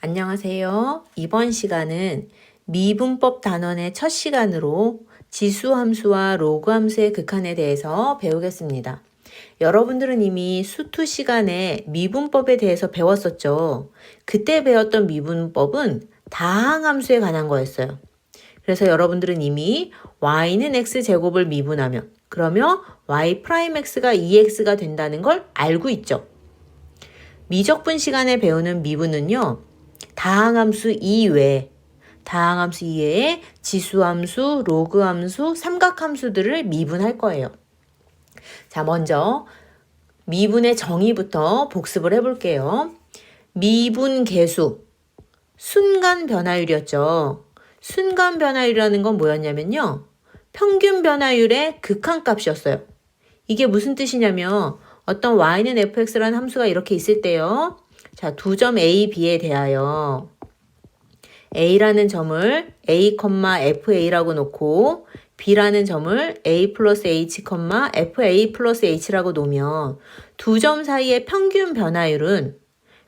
안녕하세요. 이번 시간은 미분법 단원의 첫 시간으로 지수 함수와 로그 함수의 극한에 대해서 배우겠습니다. 여러분들은 이미 수투 시간에 미분법에 대해서 배웠었죠. 그때 배웠던 미분법은 다항함수에 관한 거였어요. 그래서 여러분들은 이미 y는 x 제곱을 미분하면 그러면 y 프라임 x가 2x가 된다는 걸 알고 있죠. 미적분 시간에 배우는 미분은요. 다항함수 이외에 다항함수 이외에 지수함수, 로그함수, 삼각함수들을 미분할 거예요. 자, 먼저 미분의 정의부터 복습을 해볼게요. 미분 계수, 순간 변화율이었죠. 순간 변화율이라는 건 뭐였냐면요. 평균 변화율의 극한값이었어요. 이게 무슨 뜻이냐면 어떤 y는 fx라는 함수가 이렇게 있을 때요. 자, 두 점 a, b에 대하여 a라는 점을 a, fa라고 놓고 b라는 점을 a 플러스 h, fa 플러스 h라고 놓으면 두 점 사이의 평균 변화율은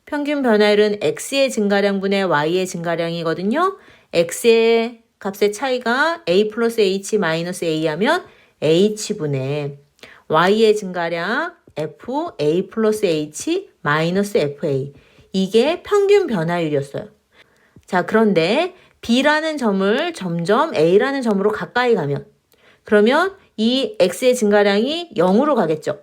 평균 변화율은 x의 증가량분의 y의 증가량이거든요. x의 값의 차이가 a 플러스 h 마이너스 a 하면 h분의 y의 증가량 f a 플러스 h 마이너스 fa 이게 평균 변화율이었어요. 자 그런데 b라는 점을 점점 a라는 점으로 가까이 가면 그러면 이 x의 증가량이 0으로 가겠죠.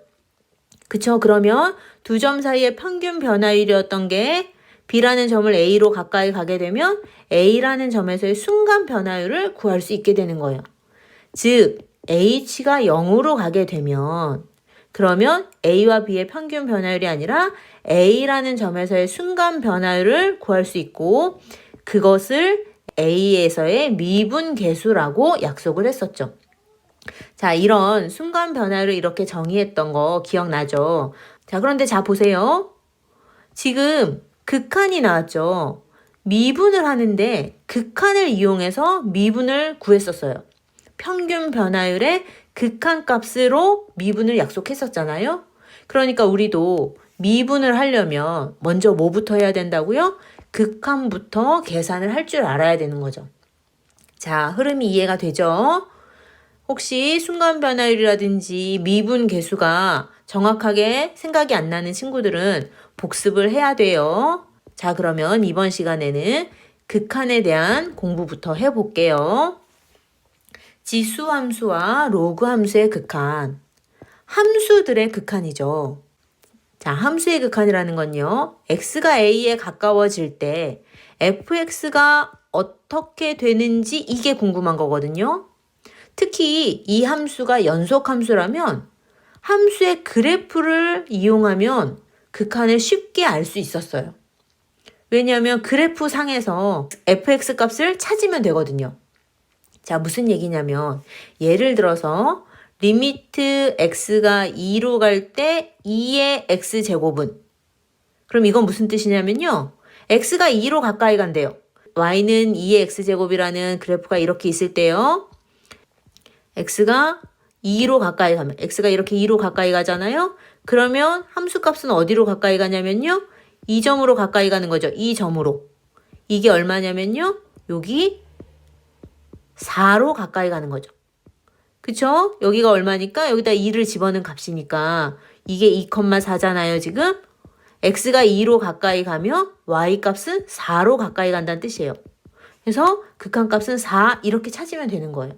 그쵸? 그러면 두 점 사이의 평균 변화율이었던 게 b라는 점을 a로 가까이 가게 되면 a라는 점에서의 순간 변화율을 구할 수 있게 되는 거예요. 즉 h가 0으로 가게 되면 그러면 a와 b의 평균 변화율이 아니라 a라는 점에서의 순간 변화율을 구할 수 있고 그것을 a에서의 미분 계수라고 약속을 했었죠. 자, 이런 순간 변화를 이렇게 정의했던 거 기억나죠? 자, 그런데 자, 보세요. 지금 극한이 나왔죠. 미분을 하는데 극한을 이용해서 미분을 구했었어요. 평균 변화율의 극한 값으로 미분을 약속했었잖아요. 그러니까 우리도 미분을 하려면 먼저 뭐부터 해야 된다고요? 극한부터 계산을 할 줄 알아야 되는 거죠. 자, 흐름이 이해가 되죠? 혹시 순간 변화율이라든지 미분 계수가 정확하게 생각이 안 나는 친구들은 복습을 해야 돼요. 자, 그러면 이번 시간에는 극한에 대한 공부부터 해볼게요. 지수 함수와 로그 함수의 극한. 함수들의 극한이죠. 자, 함수의 극한이라는 건요. x가 a에 가까워질 때 fx가 어떻게 되는지 이게 궁금한 거거든요. 특히 이 함수가 연속 함수라면 함수의 그래프를 이용하면 극한을 쉽게 알 수 있었어요. 왜냐하면 그래프 상에서 fx 값을 찾으면 되거든요. 자, 무슨 얘기냐면 예를 들어서 리미트 x가 2로 갈 때 2의 x 제곱은 그럼 이건 무슨 뜻이냐면요. x가 2로 가까이 간대요. y는 2의 x 제곱이라는 그래프가 이렇게 있을 때요. x가 2로 가까이 가면 x가 이렇게 2로 가까이 가잖아요. 그러면 함수 값은 어디로 가까이 가냐면요. 이 점으로 가까이 가는 거죠. 이 점으로. 이게 얼마냐면요. 여기 4로 가까이 가는 거죠. 그쵸? 여기가 얼마니까 여기다 2를 집어넣은 값이니까 이게 2,4잖아요, 지금. x가 2로 가까이 가면 y 값은 4로 가까이 간다는 뜻이에요. 그래서 극한 값은 4 이렇게 찾으면 되는 거예요.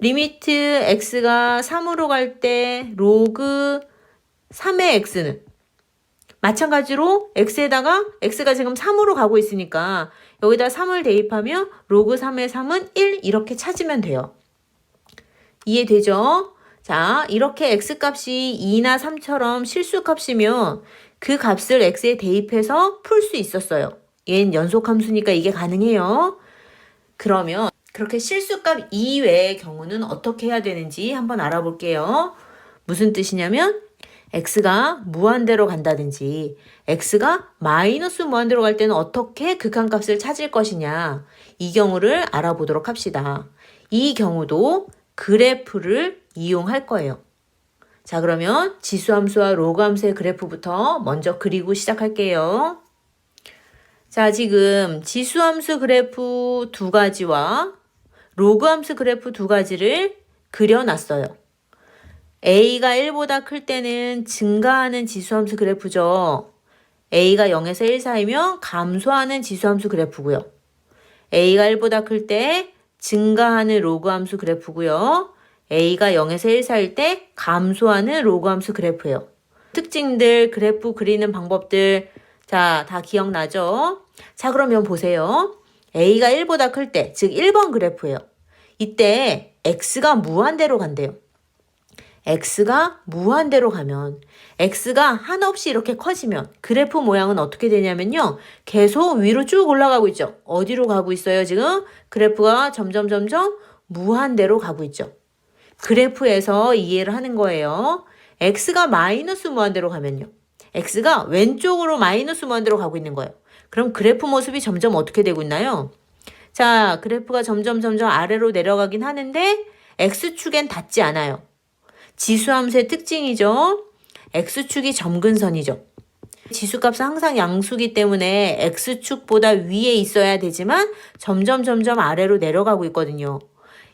리미트 x가 3으로 갈 때 로그 3의 x는 마찬가지로 x에다가 x가 지금 3으로 가고 있으니까 여기다 3을 대입하면 로그 3의 3은 1 이렇게 찾으면 돼요. 이해되죠? 자, 이렇게 x값이 2나 3처럼 실수값이면 그 값을 x에 대입해서 풀 수 있었어요. 얘는 연속함수니까 이게 가능해요. 그러면 그렇게 실수값 이외의 경우는 어떻게 해야 되는지 한번 알아볼게요. 무슨 뜻이냐면 x가 무한대로 간다든지 x가 마이너스 무한대로 갈 때는 어떻게 극한값을 찾을 것이냐 이 경우를 알아보도록 합시다. 이 경우도 그래프를 이용할 거예요. 자 그러면 지수함수와 로그함수의 그래프부터 먼저 그리고 시작할게요. 자, 지금 지수함수 그래프 두 가지와 로그함수 그래프 두 가지를 그려놨어요. A가 1보다 클 때는 증가하는 지수함수 그래프죠. a가 0에서 1 사이면 감소하는 지수함수 그래프고요. a가 1보다 클 때 증가하는 로그함수 그래프고요. a가 0에서 1 사이일 때 감소하는 로그함수 그래프예요. 특징들, 그래프 그리는 방법들 자, 다 기억나죠? 자, 그러면 보세요. a가 1보다 클 때, 즉 1번 그래프예요. 이때 x가 무한대로 간대요. X가 무한대로 가면 x가 한없이 이렇게 커지면 그래프 모양은 어떻게 되냐면요. 계속 위로 쭉 올라가고 있죠. 어디로 가고 있어요, 지금? 그래프가 점점 점점 무한대로 가고 있죠. 그래프에서 이해를 하는 거예요. x가 마이너스 무한대로 가면요. x가 왼쪽으로 마이너스 무한대로 가고 있는 거예요. 그럼 그래프 모습이 점점 어떻게 되고 있나요? 자, 그래프가 점점 점점 아래로 내려가긴 하는데 x축엔 닿지 않아요. 지수함수의 특징이죠. x축이 점근선이죠. 지수값은 항상 양수기 때문에 x축보다 위에 있어야 되지만 점점 점점 아래로 내려가고 있거든요.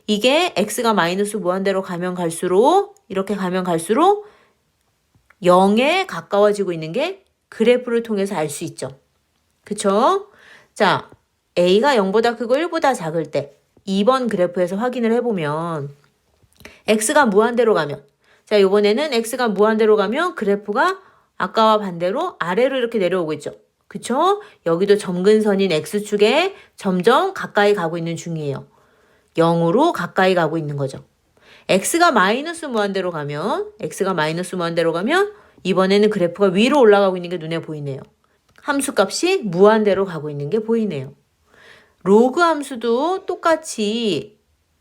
이게 x가 마이너스 무한대로 가면 갈수록 이렇게 가면 갈수록 0에 가까워지고 있는 게 그래프를 통해서 알 수 있죠. 그쵸? 자, a가 0보다 크고 1보다 작을 때 2번 그래프에서 확인을 해보면 x가 무한대로 가면 자, 이번에는 x가 무한대로 가면 그래프가 아까와 반대로 아래로 이렇게 내려오고 있죠. 그쵸? 여기도 점근선인 x축에 점점 가까이 가고 있는 중이에요. 0으로 가까이 가고 있는 거죠. x가 마이너스 무한대로 가면 x가 마이너스 무한대로 가면 이번에는 그래프가 위로 올라가고 있는 게 눈에 보이네요. 함수 값이 무한대로 가고 있는 게 보이네요. 로그 함수도 똑같이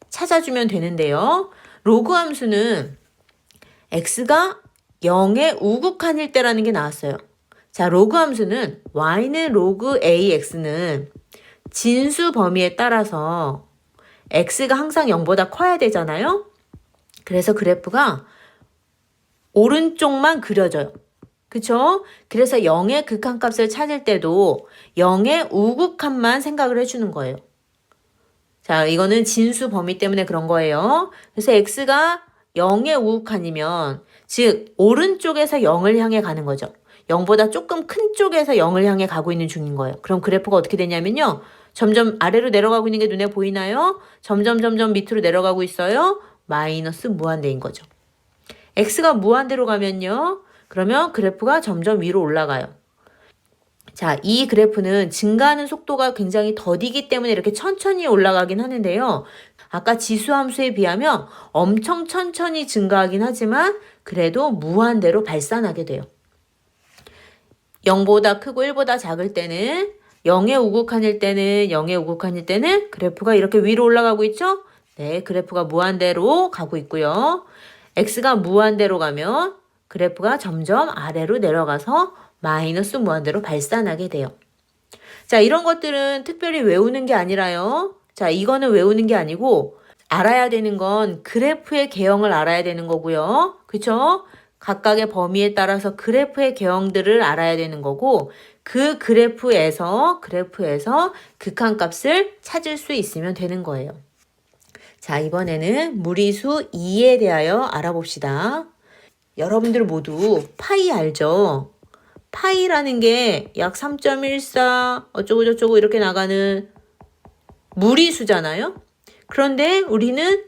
찾아주면 되는데요. 로그 함수는 x가 0의 우극한일 때라는 게 나왔어요. 자, 로그 함수는 y는 로그 ax는 진수 범위에 따라서 x가 항상 0보다 커야 되잖아요. 그래서 그래프가 오른쪽만 그려져요. 그쵸? 그래서 0의 극한값을 찾을 때도 0의 우극한만 생각을 해주는 거예요. 자, 이거는 진수 범위 때문에 그런 거예요. 그래서 x가 0의 우극한이면 즉 오른쪽에서 0을 향해 가는 거죠. 0보다 조금 큰 쪽에서 0을 향해 가고 있는 중인 거예요. 그럼 그래프가 어떻게 되냐면요. 점점 아래로 내려가고 있는 게 눈에 보이나요? 점점 점점 밑으로 내려가고 있어요. 마이너스 무한대인 거죠. x가 무한대로 가면요. 그러면 그래프가 점점 위로 올라가요. 자, 이 그래프는 증가하는 속도가 굉장히 더디기 때문에 이렇게 천천히 올라가긴 하는데요. 아까 지수 함수에 비하면 엄청 천천히 증가하긴 하지만 그래도 무한대로 발산하게 돼요. 0보다 크고 1보다 작을 때는 0의 우극한일 때는 0의 우극한일 때는 그래프가 이렇게 위로 올라가고 있죠? 네, 그래프가 무한대로 가고 있고요. x가 무한대로 가면 그래프가 점점 아래로 내려가서 마이너스 무한대로 발산하게 돼요. 자, 이런 것들은 특별히 외우는 게 아니라요. 자, 이거는 외우는 게 아니고 알아야 되는 건 그래프의 개형을 알아야 되는 거고요. 그쵸? 각각의 범위에 따라서 그래프의 개형들을 알아야 되는 거고 그 그래프에서 그래프에서 극한값을 찾을 수 있으면 되는 거예요. 자, 이번에는 무리수 2에 대하여 알아봅시다. 여러분들 모두 파이 알죠? 파이라는 게 약 3.14 어쩌고저쩌고 이렇게 나가는 무리수잖아요. 그런데 우리는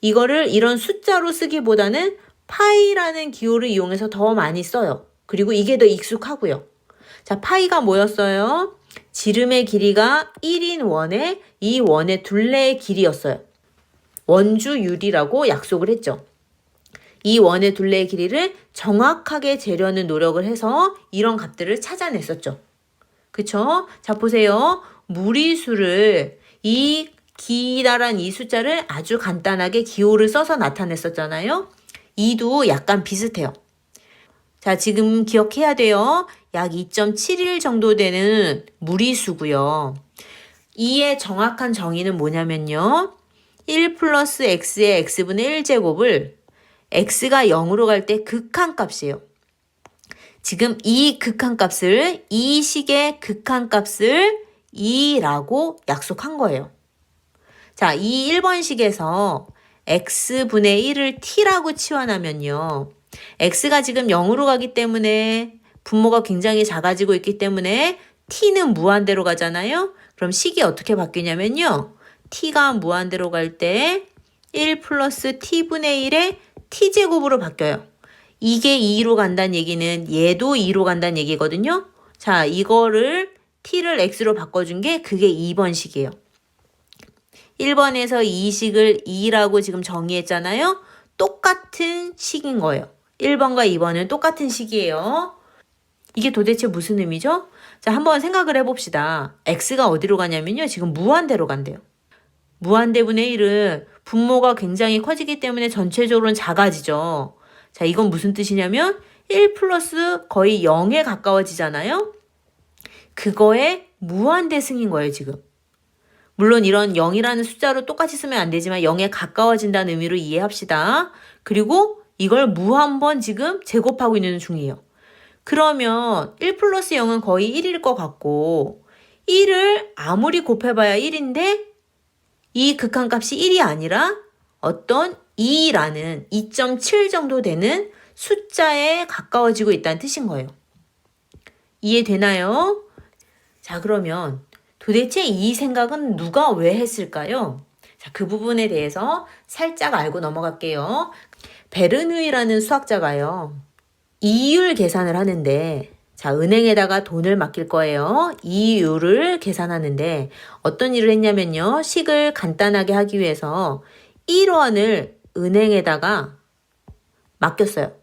이거를 이런 숫자로 쓰기보다는 파이라는 기호를 이용해서 더 많이 써요. 그리고 이게 더 익숙하고요. 자, 파이가 뭐였어요? 지름의 길이가 1인 원에 이 원의 둘레의 길이였어요. 원주율이라고 약속을 했죠. 이 원의 둘레의 길이를 정확하게 재려는 노력을 해서 이런 값들을 찾아냈었죠. 그쵸? 자, 보세요. 무리수를 이 기다란 이 숫자를 아주 간단하게 기호를 써서 나타냈었잖아요. 이도 약간 비슷해요. 자, 지금 기억해야 돼요. 약 2.71 정도 되는 무리수고요. 이의 정확한 정의는 뭐냐면요. 1 플러스 x의 x분의 1제곱을 x가 0으로 갈 때 극한값이에요. 지금 이 극한값을 이 식의 극한값을 2라고 약속한 거예요. 자, 이 1번 식에서 x분의 1을 t라고 치환하면요. x가 지금 0으로 가기 때문에 분모가 굉장히 작아지고 있기 때문에 t는 무한대로 가잖아요. 그럼 식이 어떻게 바뀌냐면요. t가 무한대로 갈 때 1 플러스 t분의 1의 t제곱으로 바뀌어요. 이게 2로 간다는 얘기는 얘도 2로 간다는 얘기거든요. 자, 이거를 t를 x로 바꿔준 게 그게 2번 식이에요. 1번에서 이 식을 2라고 지금 정의했잖아요. 똑같은 식인 거예요. 1번과 2번은 똑같은 식이에요. 이게 도대체 무슨 의미죠? 자, 한번 생각을 해봅시다. x가 어디로 가냐면요. 지금 무한대로 간대요. 무한대분의 1은 분모가 굉장히 커지기 때문에 전체적으로는 작아지죠. 자, 이건 무슨 뜻이냐면 1 플러스 거의 0에 가까워지잖아요. 그거의 무한대승인 거예요, 지금. 물론 이런 0이라는 숫자로 똑같이 쓰면 안 되지만 0에 가까워진다는 의미로 이해합시다. 그리고 이걸 무한번 지금 제곱하고 있는 중이에요. 그러면 1 플러스 0은 거의 1일 것 같고 1을 아무리 곱해봐야 1인데 이 극한값이 1이 아니라 어떤 2라는 2.7 정도 되는 숫자에 가까워지고 있다는 뜻인 거예요. 이해되나요? 자, 그러면 도대체 이 생각은 누가 왜 했을까요? 자, 그 부분에 대해서 살짝 알고 넘어갈게요. 베르누이라는 수학자가요. 이율 계산을 하는데 자, 은행에다가 돈을 맡길 거예요. 이율을 계산하는데 어떤 일을 했냐면요. 식을 간단하게 하기 위해서 1원을 은행에다가 맡겼어요.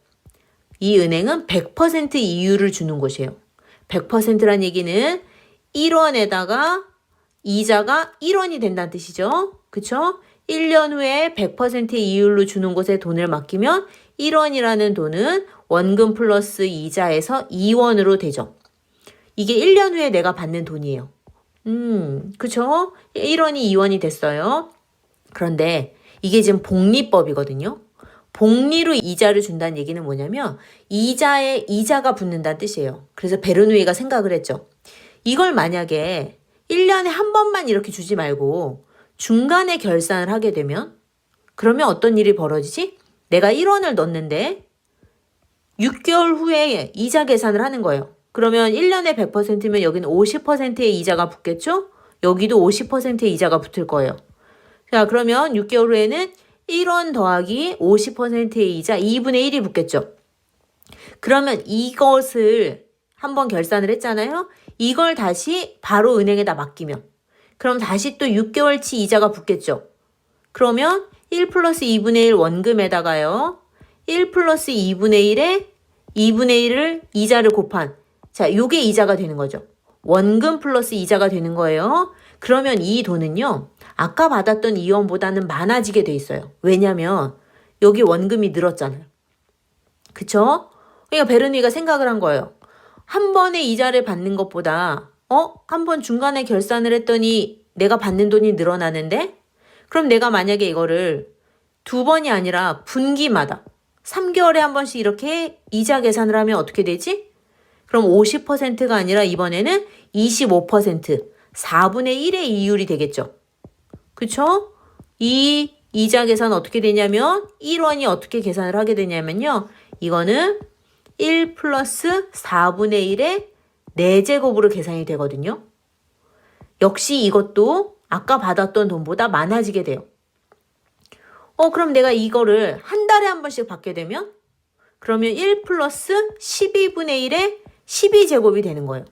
이 은행은 100% 이율을 주는 곳이에요. 100%란 얘기는 1원에다가 이자가 1원이 된다는 뜻이죠. 그쵸? 1년 후에 100%의 이율로 주는 곳에 돈을 맡기면 1원이라는 돈은 원금 플러스 이자에서 2원으로 되죠. 이게 1년 후에 내가 받는 돈이에요. 음, 그쵸? 1원이 2원이 됐어요. 그런데 이게 지금 복리법이거든요. 복리로 이자를 준다는 얘기는 뭐냐면 이자에 이자가 붙는다는 뜻이에요. 그래서 베르누이가 생각을 했죠. 이걸 만약에 1년에 한 번만 이렇게 주지 말고 중간에 결산을 하게 되면 그러면 어떤 일이 벌어지지? 내가 1원을 넣었는데 6개월 후에 이자 계산을 하는 거예요. 그러면 1년에 100%면 여기는 50%의 이자가 붙겠죠? 여기도 50%의 이자가 붙을 거예요. 자, 그러면 6개월 후에는 1원 더하기 50%의 이자 2분의 1이 붙겠죠? 그러면 이것을 한번 결산을 했잖아요? 이걸 다시 바로 은행에다 맡기면. 그럼 다시 또 6개월치 이자가 붙겠죠? 그러면 1 플러스 2분의 1 원금에다가요. 1 플러스 2분의 1에 2분의 1을 이자를 곱한. 자, 요게 이자가 되는 거죠. 원금 플러스 이자가 되는 거예요. 그러면 이 돈은요. 아까 받았던 이원보다는 많아지게 돼 있어요. 왜냐면 여기 원금이 늘었잖아요. 그쵸? 그러니까 베르니가 생각을 한 거예요. 한 번에 이자를 받는 것보다 어? 한 번 중간에 결산을 했더니 내가 받는 돈이 늘어나는데? 그럼 내가 만약에 이거를 두 번이 아니라 분기마다 3개월에 한 번씩 이렇게 이자 계산을 하면 어떻게 되지? 그럼 50%가 아니라 이번에는 25%, 4분의 1의 이율이 되겠죠. 그쵸? 이 이자 계산 어떻게 되냐면 1원이 어떻게 계산을 하게 되냐면요. 이거는 1 플러스 4분의 1의 4제곱으로 계산이 되거든요. 역시 이것도 아까 받았던 돈보다 많아지게 돼요. 어, 그럼 내가 이거를 한 달에 한 번씩 받게 되면 그러면 1 플러스 12분의 1의 12제곱이 되는 거예요.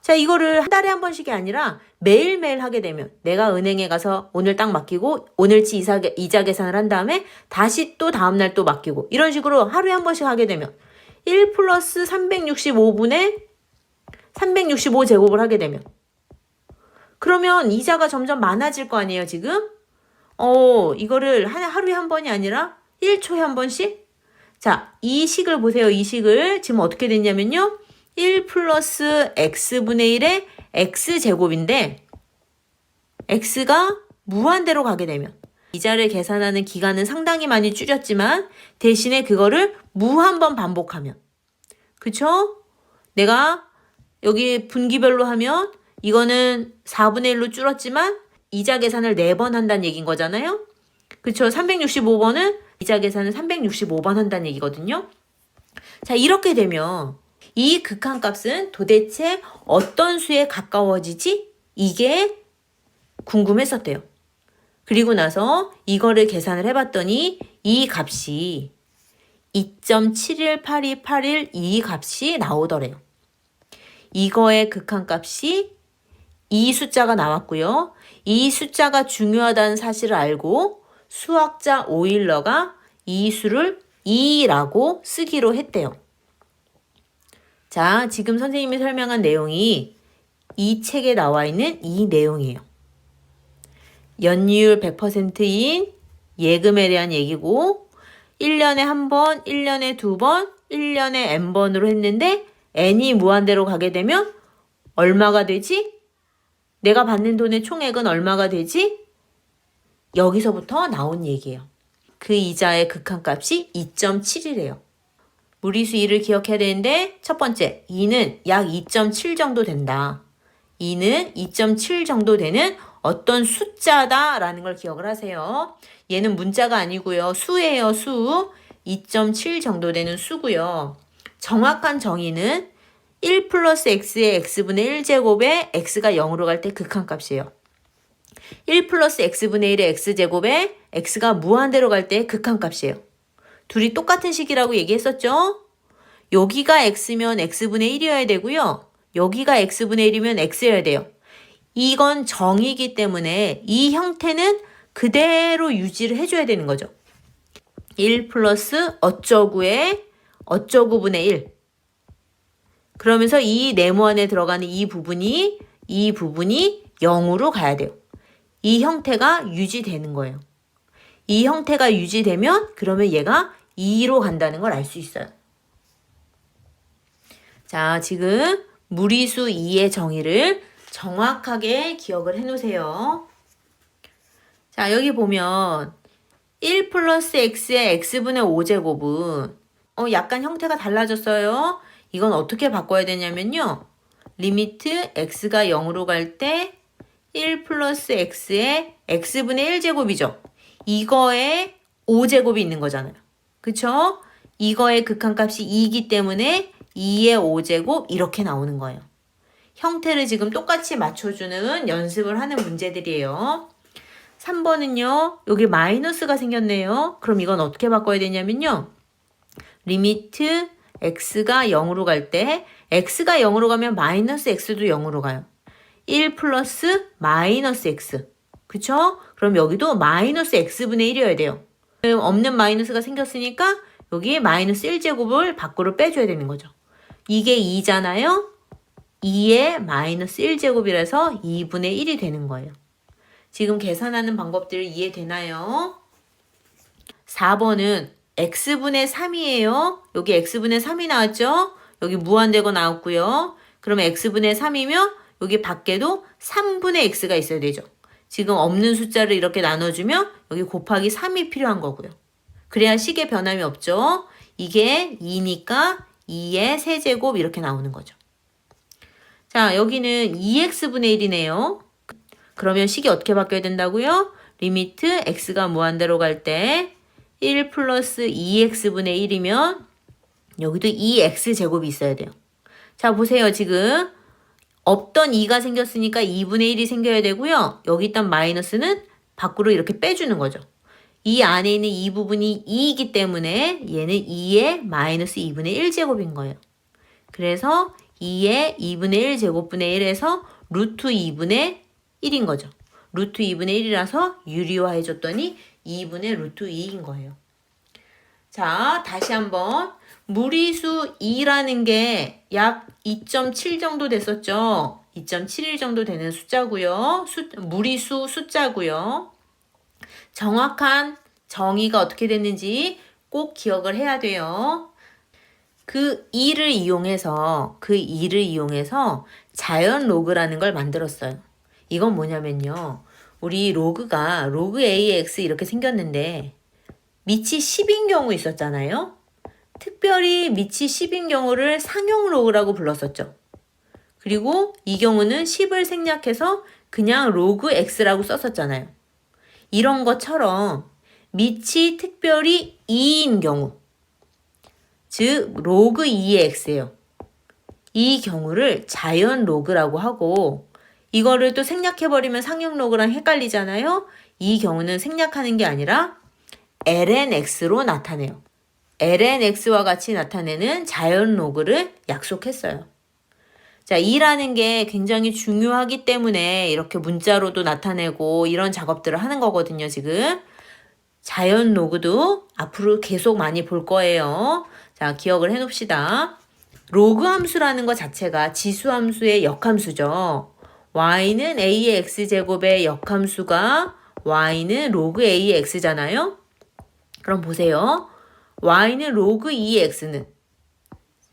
자, 이거를 한 달에 한 번씩이 아니라 매일매일 하게 되면 내가 은행에 가서 오늘 딱 맡기고 오늘치 이사, 이자 계산을 한 다음에 다시 또 다음날 또 맡기고 이런 식으로 하루에 한 번씩 하게 되면 1 플러스 365분의 365제곱을 하게 되면 그러면 이자가 점점 많아질 거 아니에요, 지금? 어, 이거를 한, 하루에 한 번이 아니라 1초에 한 번씩? 자, 이 식을 보세요. 이 식을 지금 어떻게 됐냐면요. 1 플러스 x분의 1의 x제곱인데 x가 무한대로 가게 되면 이자를 계산하는 기간은 상당히 많이 줄였지만 대신에 그거를 무한 번 반복하면 그쵸? 내가 여기 분기별로 하면 이거는 4분의 1로 줄었지만 이자 계산을 4번 한다는 얘기인 거잖아요. 그쵸? 365번은 이자 계산을 365번 한다는 얘기거든요. 자, 이렇게 되면 이 극한값은 도대체 어떤 수에 가까워지지? 이게 궁금했었대요. 그리고 나서 이거를 계산을 해봤더니 이 값이 2.718281 이 값이 나오더래요. 이거의 극한값이 이 숫자가 나왔고요. 이 숫자가 중요하다는 사실을 알고 수학자 오일러가 이 수를 2라고 쓰기로 했대요. 자, 지금 선생님이 설명한 내용이 이 책에 나와 있는 이 내용이에요. 연이율 100%인 예금에 대한 얘기고 1년에 한 번, 1년에 두 번, 1년에 n번으로 했는데 n이 무한대로 가게 되면 얼마가 되지? 내가 받는 돈의 총액은 얼마가 되지? 여기서부터 나온 얘기예요. 그 이자의 극한값이 2.7이래요. 무리수 2를 기억해야 되는데 첫 번째, 2는 약 2.7 정도 된다. 2는 2.7 정도 되는 어떤 숫자다라는 걸 기억을 하세요. 얘는 문자가 아니고요. 수예요, 수. 2.7 정도 되는 수고요. 정확한 정의는 1 플러스 x의 x분의 1제곱에 x가 0으로 갈 때 극한값이에요. 1 플러스 x분의 1의 x제곱에 x가 무한대로 갈 때 극한값이에요. 둘이 똑같은 식이라고 얘기했었죠? 여기가 x면 x분의 1이어야 되고요. 여기가 x분의 1이면 x여야 돼요. 이건 정이기 때문에 이 형태는 그대로 유지를 해줘야 되는 거죠. 1 플러스 어쩌구의 어쩌구분의 1. 그러면서 이 네모 안에 들어가는 이 부분이 이 부분이 0으로 가야 돼요. 이 형태가 유지되는 거예요. 이 형태가 유지되면 그러면 얘가 2로 간다는 걸 알 수 있어요. 자, 지금 무리수 2의 정의를 정확하게 기억을 해 놓으세요. 자, 여기 보면 1 플러스 x의 x분의 5제곱은 어, 약간 형태가 달라졌어요. 이건 어떻게 바꿔야 되냐면요. 리미트 x가 0으로 갈 때 1 플러스 x의 x분의 1제곱이죠. 이거에 5제곱이 있는 거잖아요. 그쵸? 이거의 극한값이 2이기 때문에 2의 5제곱 이렇게 나오는 거예요. 형태를 지금 똑같이 맞춰주는 연습을 하는 문제들이에요. 3번은요. 여기 마이너스가 생겼네요. 그럼 이건 어떻게 바꿔야 되냐면요. 리미트 x가 0으로 갈 때 x가 0으로 가면 마이너스 x도 0으로 가요. 1 플러스 마이너스 x. 그쵸? 그럼 여기도 마이너스 x분의 1이어야 돼요. 지금 없는 마이너스가 생겼으니까 여기 마이너스 1제곱을 밖으로 빼줘야 되는 거죠. 이게 2잖아요. 2의 마이너스 1제곱이라서 2분의 1이 되는 거예요. 지금 계산하는 방법들 이해되나요? 4번은 x분의 3이에요. 여기 x분의 3이 나왔죠? 여기 무한대고 나왔고요. 그러면 x분의 3이면 여기 밖에도 3분의 x가 있어야 되죠. 지금 없는 숫자를 이렇게 나눠주면 여기 곱하기 3이 필요한 거고요. 그래야 식의 변함이 없죠. 이게 2니까 2의 세제곱 이렇게 나오는 거죠. 자, 여기는 2x분의 1이네요. 그러면 식이 어떻게 바뀌어야 된다고요? 리미트 x가 무한대로 갈 때 1 플러스 2x분의 1이면 여기도 2x제곱이 있어야 돼요. 자, 보세요. 지금 없던 2가 생겼으니까 2분의 1이 생겨야 되고요. 여기 있던 마이너스는 밖으로 이렇게 빼주는 거죠. 이 안에 있는 이 부분이 2이기 때문에 얘는 2의 마이너스 2분의 1제곱인 거예요. 그래서 2의 2분의 1 제곱분의 1에서 루트 2분의 1인 거죠. 루트 2분의 1이라서 유리화 해줬더니 2분의 루트 2인 거예요. 자, 다시 한번 무리수 2라는 게 약 2.7 정도 됐었죠. 2.71 정도 되는 숫자고요. 수, 무리수 숫자고요. 정확한 정의가 어떻게 됐는지 꼭 기억을 해야 돼요. 그 2를 이용해서 그 2를 이용해서 자연 로그라는 걸 만들었어요. 이건 뭐냐면요. 우리 로그가 로그 AX 이렇게 생겼는데 밑이 10인 경우 있었잖아요. 특별히 밑이 10인 경우를 상용 로그라고 불렀었죠. 그리고 이 경우는 10을 생략해서 그냥 로그 x라고 썼었잖아요. 이런 것처럼 밑이 특별히 2인 경우, 즉 로그 2의 x예요. 이 경우를 자연 로그라고 하고 이거를 또 생략해버리면 상용 로그랑 헷갈리잖아요. 이 경우는 생략하는 게 아니라 lnx로 나타내요. lnx와 같이 나타내는 자연 로그를 약속했어요. 자, 2라는 게 굉장히 중요하기 때문에 이렇게 문자로도 나타내고 이런 작업들을 하는 거거든요, 지금. 자연 로그도 앞으로 계속 많이 볼 거예요. 자, 기억을 해 놓읍시다. 로그 함수라는 것 자체가 지수 함수의 역함수죠. Y는 a의 x제곱의 역함수가 y는 로그 a의 x잖아요. 그럼 보세요. y는 로그 2의 x는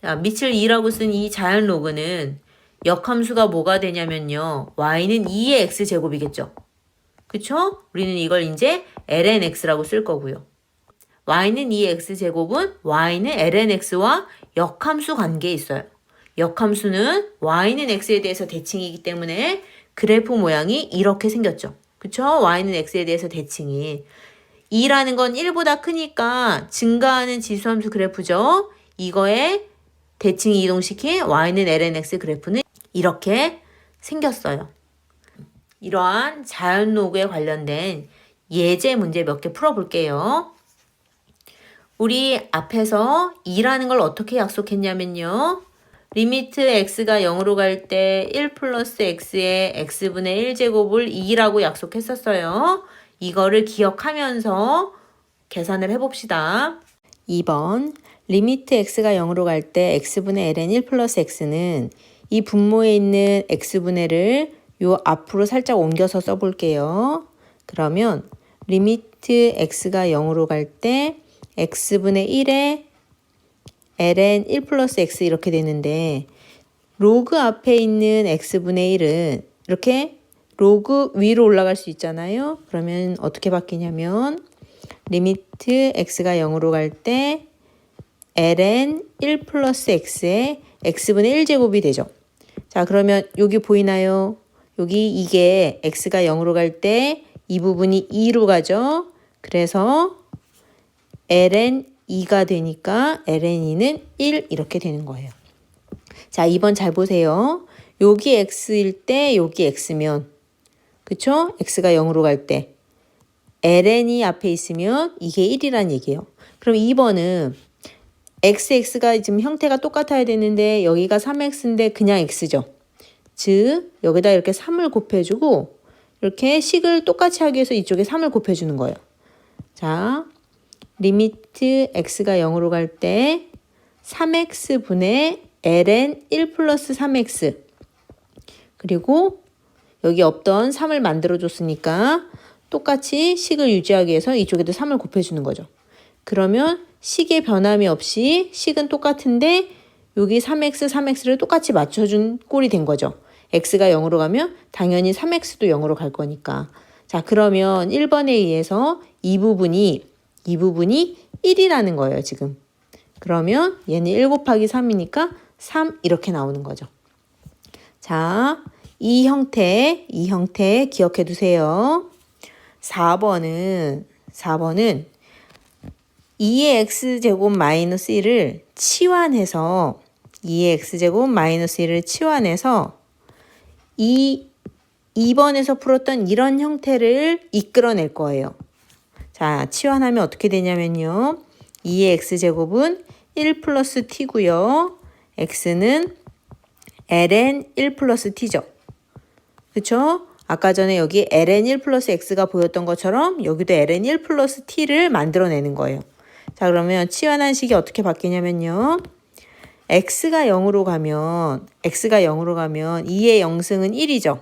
자, 밑을 2라고 쓴 이 자연 로그는 역함수가 뭐가 되냐면요. y는 2의 x제곱이겠죠. 그쵸? 우리는 이걸 이제 lnx라고 쓸 거고요. y는 2의 x제곱은 y는 lnx와 역함수 관계에 있어요. 역함수는 y는 x에 대해서 대칭이기 때문에 그래프 모양이 이렇게 생겼죠. 그쵸? y는 x에 대해서 대칭이. 2라는 건 1보다 크니까 증가하는 지수함수 그래프죠. 이거에 대칭 이동시킨 y는 lnx 그래프는 이렇게 생겼어요. 이러한 자연 로그에 관련된 예제 문제 몇 개 풀어볼게요. 우리 앞에서 2라는 걸 어떻게 약속했냐면요. 리미트 x가 0으로 갈 때 1 플러스 x의 x분의 1제곱을 2라고 약속했었어요. 이거를 기억하면서 계산을 해봅시다. 2번 리미트 x가 0으로 갈 때 x분의 ln 1 플러스 x는 이 분모에 있는 x분의를 요 앞으로 살짝 옮겨서 써볼게요. 그러면 리미트 x가 0으로 갈 때 x분의 1에 ln 1 플러스 x 이렇게 되는데 로그 앞에 있는 x분의 1은 이렇게 로그 위로 올라갈 수 있잖아요. 그러면 어떻게 바뀌냐면 리미트 x가 0으로 갈 때 ln 1 플러스 x에 x분의 1제곱이 되죠. 자 그러면 여기 보이나요? 여기 이게 x가 0으로 갈 때 이 부분이 2로 가죠. 그래서 ln 2가 되니까 ln 2는 1 이렇게 되는 거예요. 자 2번 잘 보세요. 여기 x일 때 여기 x면 그쵸? x가 0으로 갈 때 ln이 앞에 있으면 이게 1이란 얘기예요. 그럼 2번은 xx가 지금 형태가 똑같아야 되는데 여기가 3x인데 그냥 x죠. 즉 여기다 이렇게 3을 곱해주고 이렇게 식을 똑같이 하기 위해서 이쪽에 3을 곱해주는 거예요. 자, 리미트 x가 0으로 갈 때 3x분의 ln 1 플러스 3x 그리고 여기 없던 3을 만들어줬으니까 똑같이 식을 유지하기 위해서 이쪽에도 3을 곱해주는 거죠. 그러면 식의 변함이 없이 식은 똑같은데 여기 3x, 3x를 똑같이 맞춰준 꼴이 된 거죠. x가 0으로 가면 당연히 3x도 0으로 갈 거니까. 자, 그러면 1번에 의해서 이 부분이, 이 부분이 1이라는 거예요, 지금. 그러면 얘는 1 곱하기 3이니까 3 이렇게 나오는 거죠. 자, 이 형태, 이 형태 기억해 두세요. 4번은, 4번은 2의 x제곱 마이너스 1을 치환해서 2의 x제곱 마이너스 1을 치환해서 이 2번에서 풀었던 이런 형태를 이끌어낼 거예요. 자, 치환하면 어떻게 되냐면요. 2의 x제곱은 1 플러스 t고요. x는 ln 1 플러스 t죠. 그쵸? 아까 전에 여기 ln 1 플러스 x가 보였던 것처럼 여기도 ln 1 플러스 t를 만들어내는 거예요. 자, 그러면 치환한 식이 어떻게 바뀌냐면요. x가 0으로 가면 x가 0으로 가면 2의 0승은 1이죠.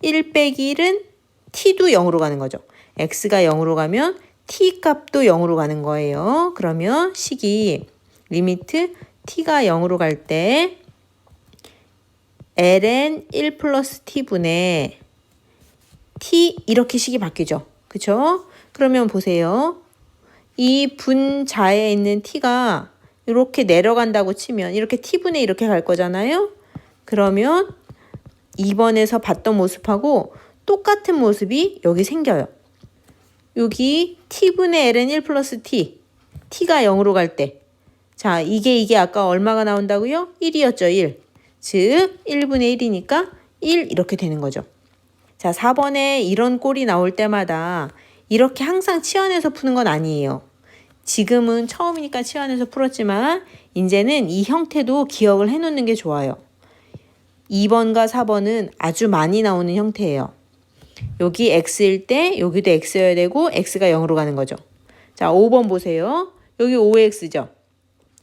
1 빼기 1은 t도 0으로 가는 거죠. x가 0으로 가면 t 값도 0으로 가는 거예요. 그러면 식이 리미트 t가 0으로 갈 때 ln 1 플러스 t분의 t 이렇게 식이 바뀌죠. 그쵸? 그러면 보세요. 이 분자에 있는 t가 이렇게 내려간다고 치면 이렇게 t분의 이렇게 갈 거잖아요. 그러면 2번에서 봤던 모습하고 똑같은 모습이 여기 생겨요. 여기 t분의 l은 1 플러스 t. t가 0으로 갈 때. 자, 이게 이게 아까 얼마가 나온다고요? 1이었죠, 1. 즉, 1분의 1이니까 1 이렇게 되는 거죠. 자, 4번에 이런 꼴이 나올 때마다 이렇게 항상 치환해서 푸는 건 아니에요. 지금은 처음이니까 치환해서 풀었지만 이제는 이 형태도 기억을 해 놓는 게 좋아요. 2번과 4번은 아주 많이 나오는 형태예요. 여기 x일 때 여기도 x여야 되고 x가 0으로 가는 거죠. 자, 5번 보세요. 여기 5x죠.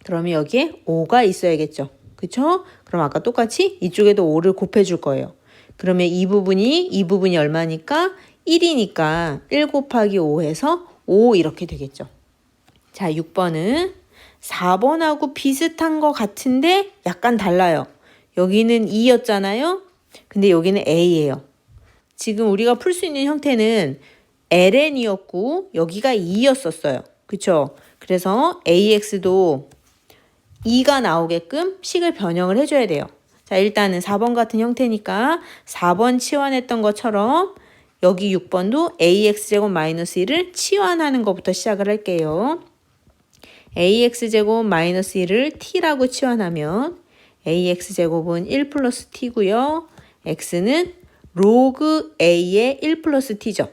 그러면 여기에 5가 있어야겠죠. 그쵸? 그럼 아까 똑같이 이쪽에도 5를 곱해 줄 거예요. 그러면 이 부분이 이 부분이 얼마니까 1이니까 1 곱하기 5 해서 5 이렇게 되겠죠. 자, 6번은 4번하고 비슷한 것 같은데 약간 달라요. 여기는 2였잖아요. 근데 여기는 A예요. 지금 우리가 풀 수 있는 형태는 ln이었고 여기가 2였었어요. 그쵸? 그래서 AX도 2가 나오게끔 식을 변형을 해줘야 돼요. 자, 일단은 4번 같은 형태니까 4번 치환했던 것처럼 여기 6번도 AX제곱 마이너스 1을 치환하는 것부터 시작을 할게요. AX제곱 마이너스 1을 T라고 치환하면 AX제곱은 1 플러스 T고요. X는 로그 A의 1 플러스 T죠.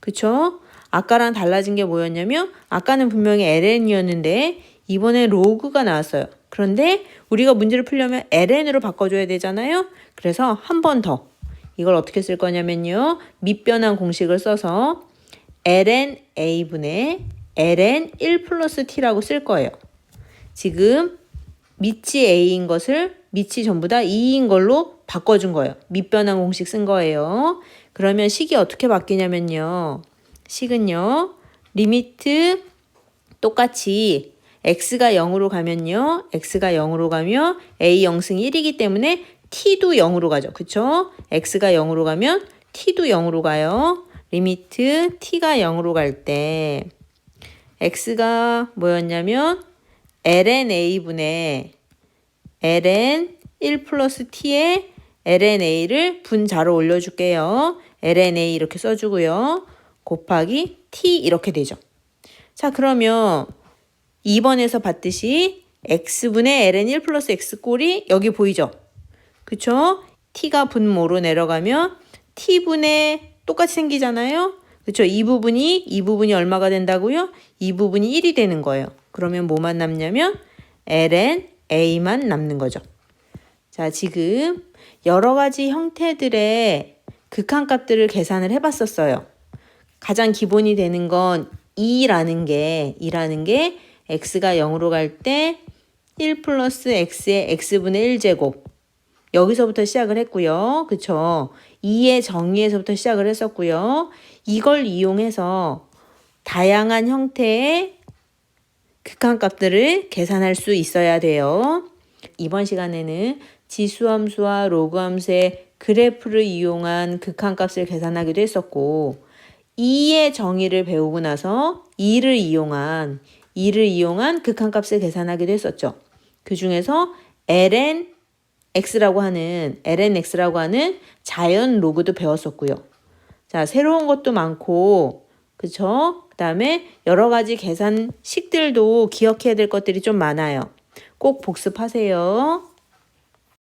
그쵸? 아까랑 달라진 게 뭐였냐면 아까는 분명히 ln이었는데 이번에 로그가 나왔어요. 그런데 우리가 문제를 풀려면 ln으로 바꿔줘야 되잖아요. 그래서 한 번 더. 이걸 어떻게 쓸 거냐면요. 밑변환 공식을 써서 ln a분의 ln 1 플러스 t라고 쓸 거예요. 지금 밑이 a인 것을 밑이 전부 다 2인 걸로 바꿔준 거예요. 밑변환 공식 쓴 거예요. 그러면 식이 어떻게 바뀌냐면요. 식은요. 리미트 똑같이 x가 0으로 가면요. x가 0으로 가면 a 0승 1이기 때문에 t도 0으로 가죠. 그쵸? x가 0으로 가면 t도 0으로 가요. 리미트 t가 0으로 갈 때 x가 뭐였냐면 ln a분의 ln 1 플러스 t에 ln a를 분자로 올려줄게요. ln a 이렇게 써주고요. 곱하기 t 이렇게 되죠. 자 그러면 2번에서 봤듯이 x분의 ln 1 플러스 x 꼴이 여기 보이죠? 그쵸? t가 분모로 내려가면 t분의 똑같이 생기잖아요? 그쵸? 이 부분이 이 부분이 얼마가 된다고요? 이 부분이 1이 되는 거예요. 그러면 뭐만 남냐면 ln a만 남는 거죠. 자, 지금 여러 가지 형태들의 극한값들을 계산을 해봤었어요. 가장 기본이 되는 건 2라는 게, 2라는 게 x가 0으로 갈 때 1 플러스 x의 x분의 1제곱. 여기서부터 시작을 했고요. 그쵸? 2의 정의에서부터 시작을 했었고요. 이걸 이용해서 다양한 형태의 극한값들을 계산할 수 있어야 돼요. 이번 시간에는 지수함수와 로그함수의 그래프를 이용한 극한값을 계산하기도 했었고 2의 정의를 배우고 나서 2를 이용한 2를 이용한 극한값을 계산하기도 했었죠. 그 중에서 ln x라고 하는 ln x라고 하는 자연 로그도 배웠었고요. 자, 새로운 것도 많고 그쵸? 그 다음에 여러 가지 계산식들도 기억해야 될 것들이 좀 많아요. 꼭 복습하세요.